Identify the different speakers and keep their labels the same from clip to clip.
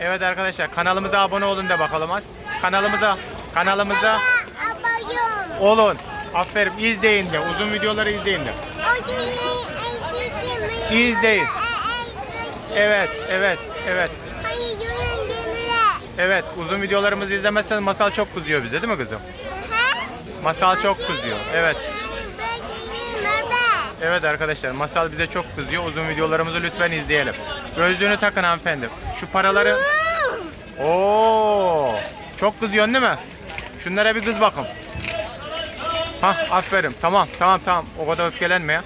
Speaker 1: Evet arkadaşlar kanalımıza abone olun da bakalım az. Kanalımıza kanalımıza
Speaker 2: Abayım.
Speaker 1: olun. Aferin izleyin de uzun videoları izleyin de. İzleyin. Evet evet evet. Evet uzun videolarımızı izlemezseniz masal çok kızıyor bize değil mi kızım? Masal çok kızıyor. Evet. Evet arkadaşlar masal bize çok kızıyor. Uzun videolarımızı lütfen izleyelim. Gözlüğünü takın hanımefendi. Şu paraları... Oo! Çok kızıyorsun değil mi? Şunlara bir kız bakın. Hah aferin. Tamam tamam tamam. O kadar öfkelenme ya.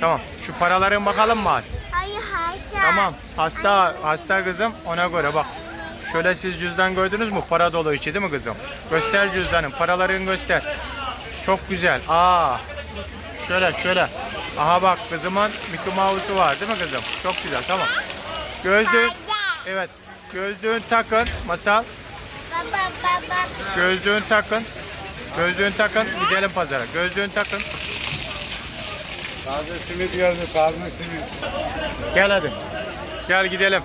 Speaker 1: Tamam. Şu paraların bakalım mı az?
Speaker 2: Hayır hayır.
Speaker 1: Tamam. Hasta hasta kızım ona göre bak. Şöyle siz cüzdan gördünüz mü? Para dolu içi değil mi kızım? Göster cüzdanın. Paralarını göster. Çok güzel. Aa. Şöyle şöyle. Aha bak kızımın Mickey Mouse'u var değil mi kızım? Çok güzel tamam. Gözlüğün. Evet. Gözlüğün takın. Masal.
Speaker 2: Baba baba.
Speaker 1: Gözlüğün takın. Gözlüğün takın. Gidelim pazara. Gözlüğün takın.
Speaker 3: Taze simit geldi, taze simit.
Speaker 1: Gel hadi. Gel gidelim.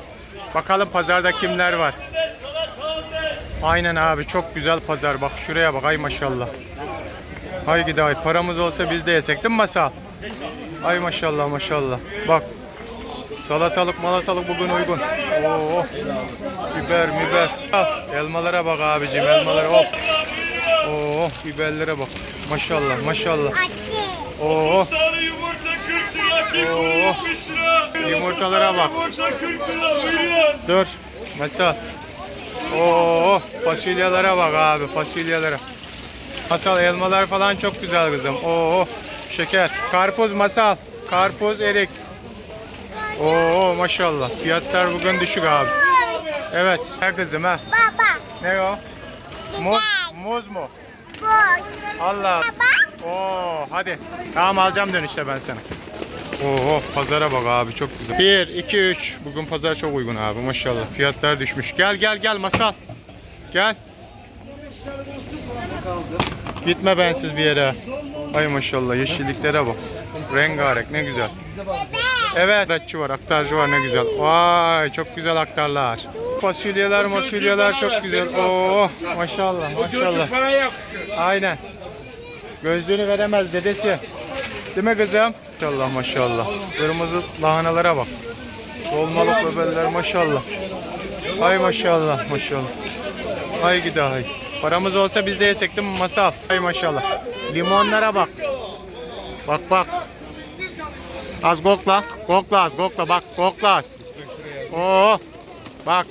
Speaker 1: Bakalım pazarda kimler var. Aynen abi çok güzel pazar. Bak şuraya bak ay maşallah. Hay gidi ay. Paramız olsa biz de yesek değil mi masal? Ay maşallah maşallah. Bak. Salatalık malatalık bugün uygun. Oo. Biber biber. Al. Elmalara bak abicim elmalara hop. Oo biberlere bak. Maşallah maşallah. Oo.
Speaker 4: tane yumurta 40 lira, kek
Speaker 1: Oo.
Speaker 4: 70 lira.
Speaker 1: Yumurtalara bak.
Speaker 4: Yumurta 40 lira, buyurun.
Speaker 1: Dur. Masal. Oo, fasulyelere bak abi fasulyelere. Masal elmalar falan çok güzel kızım. Oo, şeker. Karpuz masal. Karpuz erik. Oo maşallah. Fiyatlar bugün düşük abi. Evet. Ha kızım ha.
Speaker 2: Baba.
Speaker 1: Ne o? Muz, muz mu?
Speaker 2: Boş.
Speaker 1: Allah.
Speaker 2: Baba.
Speaker 1: Oo hadi. Tamam alacağım dönüşte ben sana. Oo pazara bak abi çok güzel. 1 2 3. Bugün pazar çok uygun abi maşallah. Fiyatlar düşmüş. Gel gel gel masal. Gel. Gitme bensiz bir yere. Ay maşallah yeşilliklere bak. Rengarenk ne güzel. Evet aktarcı var aktarcı var ne güzel. Vay çok güzel aktarlar. Fasulyeler masulyeler çok güzel. Oo maşallah maşallah. Aynen. Gözlüğünü veremez dedesi. Değil mi kızım? Maşallah maşallah. Kırmızı lahanalara bak. Dolmalık bebeller maşallah. Ay maşallah maşallah. Ay gidi ay. Paramız olsa biz de yesek değil mi masal? Ay maşallah. Limonlara bak. Bak bak. Az kokla. Kokla az kokla bak kokla az. Oo. Bak.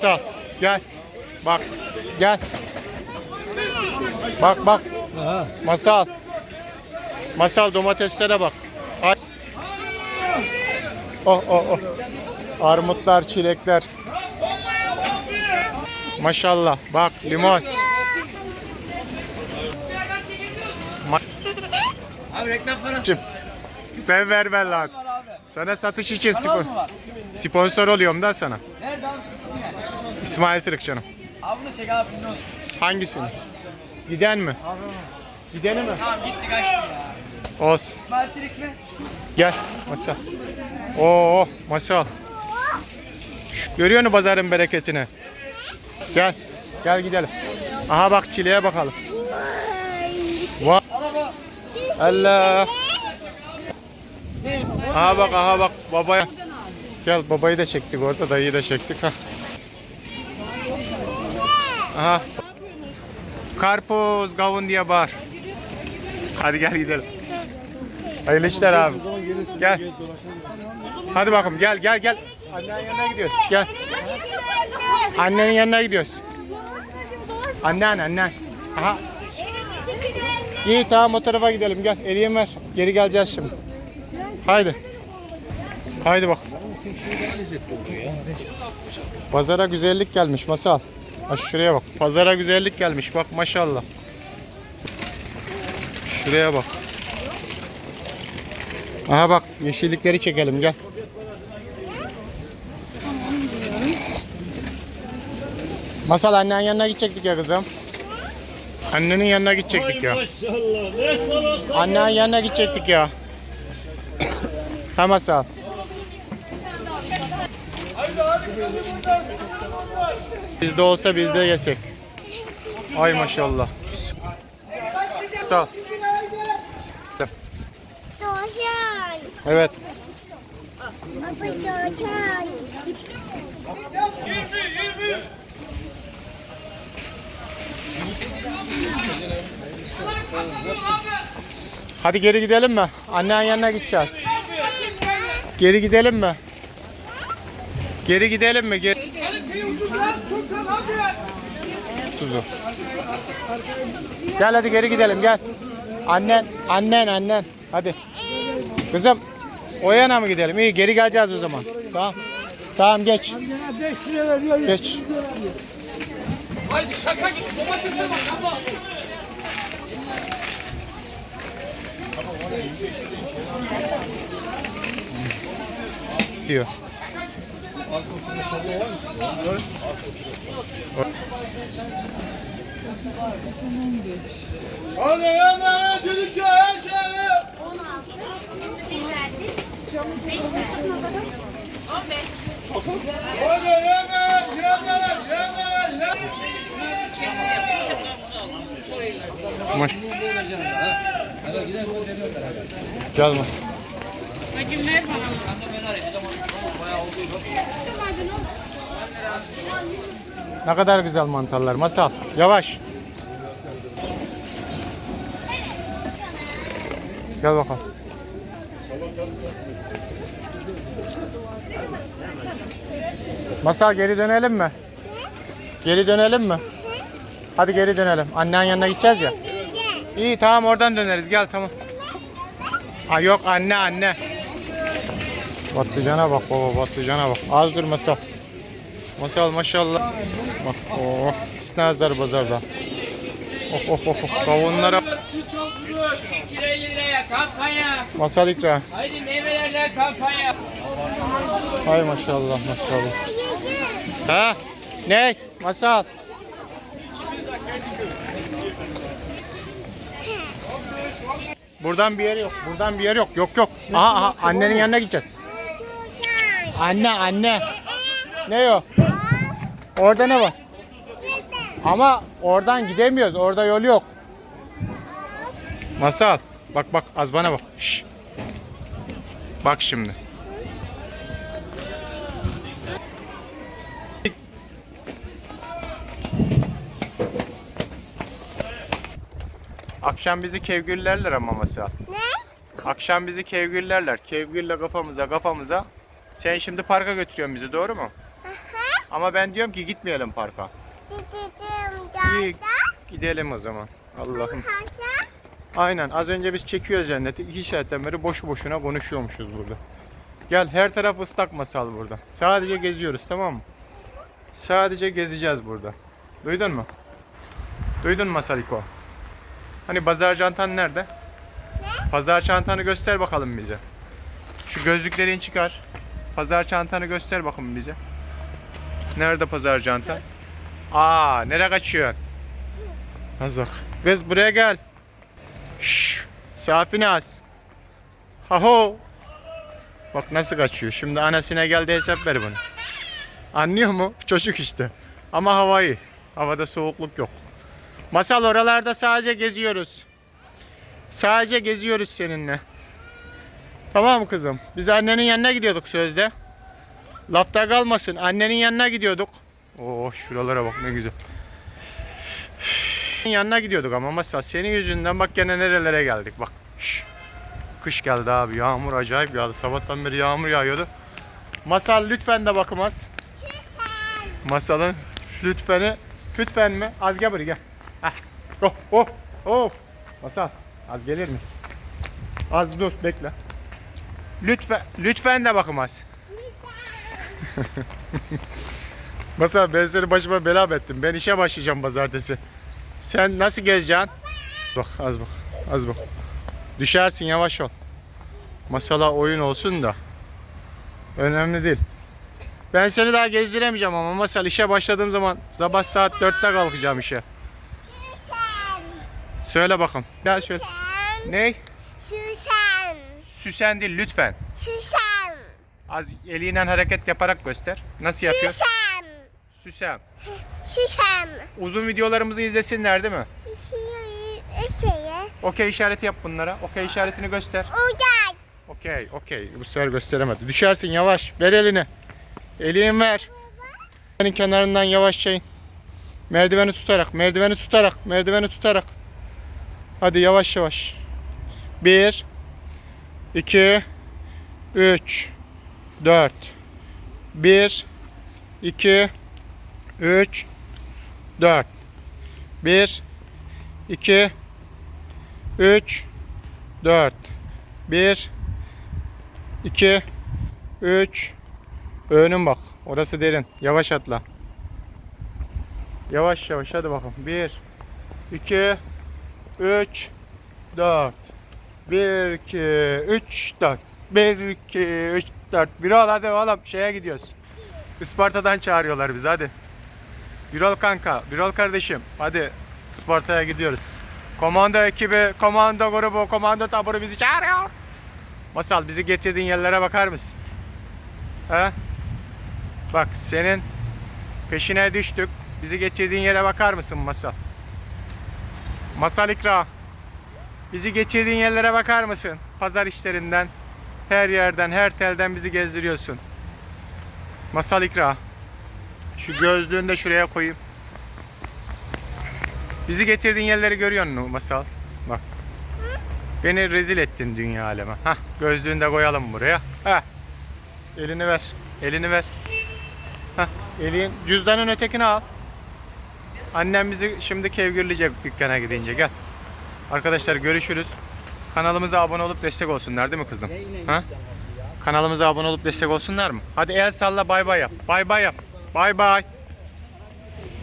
Speaker 1: Gel. Gel. Bak. Gel. Bak bak. Masal. Masal domateslere bak. Ay. Oh oh oh. Armutlar, çilekler. Maşallah. Bak limon. Ma-
Speaker 3: Abi reklam parası
Speaker 1: Sen vermen lazım.
Speaker 3: abi.
Speaker 1: Sana satış için spon-
Speaker 3: mı
Speaker 1: sponsor oluyorum da sana.
Speaker 3: Nerede abi?
Speaker 1: İsmail Tırık canım.
Speaker 3: Abi bunu çek abi olsun.
Speaker 1: Hangisini? Giden mi? Gideni mi?
Speaker 3: Tamam gitti kaçtı ya.
Speaker 1: Olsun.
Speaker 3: İsmail Tirik mi?
Speaker 1: Gel masal. Oo masal. Görüyor musun pazarın bereketini? Gel. Gel gidelim. Aha bak çileğe bakalım. Vay. Allah. Aha bak aha bak babaya. Gel babayı da çektik orada dayıyı da çektik ha. Aha. Karpuz kavun diye bağır. Hadi gel gidelim. Hayırlı işler abi. Gel. Hadi bakalım gel gel gel. Annenin yanına gidiyoruz. Gel. Annenin yanına gidiyoruz. Annen annen. Aha. İyi tamam o tarafa gidelim gel. Eliyim ver. Geri geleceğiz şimdi. Haydi. Haydi bak. Pazara güzellik gelmiş masal. Bak şuraya bak. Pazara güzellik gelmiş bak maşallah. Şuraya bak. Aha bak yeşillikleri çekelim gel. Masal annen yanına gidecektik ya kızım. Annenin yanına gidecektik ya.
Speaker 4: Maşallah ne salata.
Speaker 1: Annen yanına gidecektik ya. Masal.
Speaker 4: Haydi abi
Speaker 1: Bizde olsa biz de yesek. Ay maşallah. Sağ ol. Evet. Hadi geri gidelim mi? Annen yanına gideceğiz. Geri gidelim mi? Geri gidelim mi? Geri... Tuzu. Gel hadi geri gidelim gel. Annen, annen, annen. Hadi. Kızım o yana mı gidelim? İyi geri geleceğiz o zaman. Tamam. Tamam geç. Geç.
Speaker 5: Haydi şaka gibi domatese bak ama.
Speaker 1: Diyor.
Speaker 4: Hadi hemen dönüşe her şeyi. Hadi hemen hemen hemen hemen.
Speaker 1: Maş. Ne kadar güzel mantarlar. Masal. Yavaş. Gel bakalım. Masal geri dönelim mi? Geri dönelim mi? Hadi geri dönelim. Annen yanına gideceğiz ya. İyi tamam oradan döneriz. Gel tamam. Ha yok anne anne. Patlıcana bak baba patlıcana bak. Az dur masal. Masal maşallah. Bak oh. İsnazlar pazarda. Oh oh oh. oh. Kavunlara
Speaker 5: Kilo 50 liraya kampanya.
Speaker 1: masal ikra.
Speaker 5: Haydi meyvelerden kampanya.
Speaker 1: Hay maşallah maşallah. Ha? Ne? Masal. Buradan bir yer yok. Buradan bir yer yok. Yok yok. Aha, aha annenin yanına gideceğiz. Anne anne. Ne o? Orada ne var? Ama oradan gidemiyoruz. Orada yol yok. Masal. Bak bak az bana bak. Şş. Bak şimdi. Akşam bizi kevgirlerler ama masal.
Speaker 2: Ne?
Speaker 1: Akşam bizi kevgirlerler. Kevgirle kafamıza kafamıza. Sen şimdi parka götürüyorsun bizi doğru mu? Ama ben diyorum ki gitmeyelim parka.
Speaker 2: Dedeciğim
Speaker 1: İyi
Speaker 2: dağda.
Speaker 1: gidelim o zaman. Allah'ım. Aynen az önce biz çekiyoruz cenneti. İki saatten beri boşu boşuna konuşuyormuşuz burada. Gel her taraf ıslak masal burada. Sadece geziyoruz tamam mı? Sadece gezeceğiz burada. Duydun mu? Duydun mu Masaliko? Hani pazar çantan nerede? Pazar çantanı göster bakalım bize. Şu gözlüklerini çıkar. Pazar çantanı göster bakalım bize. Nerede pazar çantan? Aa, nereye kaçıyorsun? Azak. Kız buraya gel. Şşş. Safinaz. Haho. Bak nasıl kaçıyor. Şimdi anasına geldi hesap ver bunu. Anlıyor mu? Çocuk işte. Ama havayı. Havada soğukluk yok. Masal oralarda sadece geziyoruz. Sadece geziyoruz seninle. Tamam mı kızım? Biz annenin yanına gidiyorduk sözde. Lafta kalmasın. Annenin yanına gidiyorduk. Oo şuralara bak ne güzel. yanına gidiyorduk ama masal senin yüzünden bak gene nerelere geldik bak. Şş. Kış geldi abi yağmur acayip yağdı. Sabahtan beri yağmur yağıyordu. Masal lütfen de bakımaz. Masalın lütfeni lütfen mi? Az gel buraya gel. Heh. Oh oh oh. Masal az gelir misin? Az dur bekle. Lütfen lütfen de bakımaz. Masal ben seni başıma bela ettim. Ben işe başlayacağım pazartesi. Sen nasıl gezeceksin? Bak az bak. Az bak. Düşersin yavaş ol. Masala oyun olsun da. Önemli değil. Ben seni daha gezdiremeyeceğim ama masal işe başladığım zaman sabah saat 4'te kalkacağım işe. Söyle bakalım. Gel söyle.
Speaker 2: Sen.
Speaker 1: Ne?
Speaker 2: Süsen.
Speaker 1: Süsen değil lütfen.
Speaker 2: Süsen.
Speaker 1: Az eliyle hareket yaparak göster. Nasıl yapıyor?
Speaker 2: Süsem.
Speaker 1: Süsem.
Speaker 2: Süsem.
Speaker 1: Uzun videolarımızı izlesinler değil mi? Okey işareti yap bunlara. Okey işaretini göster.
Speaker 2: Uçak.
Speaker 1: Okey, okey. Bu sefer gösteremedi. Düşersin yavaş. Ver elini. Elini ver. Merdivenin kenarından yavaşça in. Merdiveni tutarak, merdiveni tutarak, merdiveni tutarak. Hadi yavaş yavaş. Bir, iki, üç, dört. Bir, iki, üç, dört. Bir, iki, üç, dört. Bir, 2 3 Önüm bak. Orası derin. Yavaş atla. Yavaş yavaş hadi bakalım. 1 2 3 4 1 2 3 4 1 2 3 4 Bir ol hadi oğlum şeye gidiyoruz. Isparta'dan çağırıyorlar bizi hadi. Birol kanka, Birol kardeşim. Hadi Isparta'ya gidiyoruz. Komando ekibi, komando grubu, komando taburu bizi çağırıyor. Masal bizi getirdiğin yerlere bakar mısın? He? Bak senin peşine düştük. Bizi getirdiğin yere bakar mısın Masal? Masal İkra. Bizi getirdiğin yerlere bakar mısın? Pazar işlerinden, her yerden, her telden bizi gezdiriyorsun. Masal İkra. Şu gözlüğünü de şuraya koyayım. Bizi getirdiğin yerleri görüyor musun Masal? Bak. Beni rezil ettin dünya aleme. Hah, gözlüğünü de koyalım buraya. Hah. Elini ver. Elini ver. Hah, elin cüzdanın ötekini al. Annem bizi şimdi kevgirleyecek dükkana gidince. Gel. Arkadaşlar görüşürüz. Kanalımıza abone olup destek olsunlar değil mi kızım? Ha? Kanalımıza abone olup destek olsunlar mı? Hadi el salla bay bay yap. Bay bay yap. Bay bay.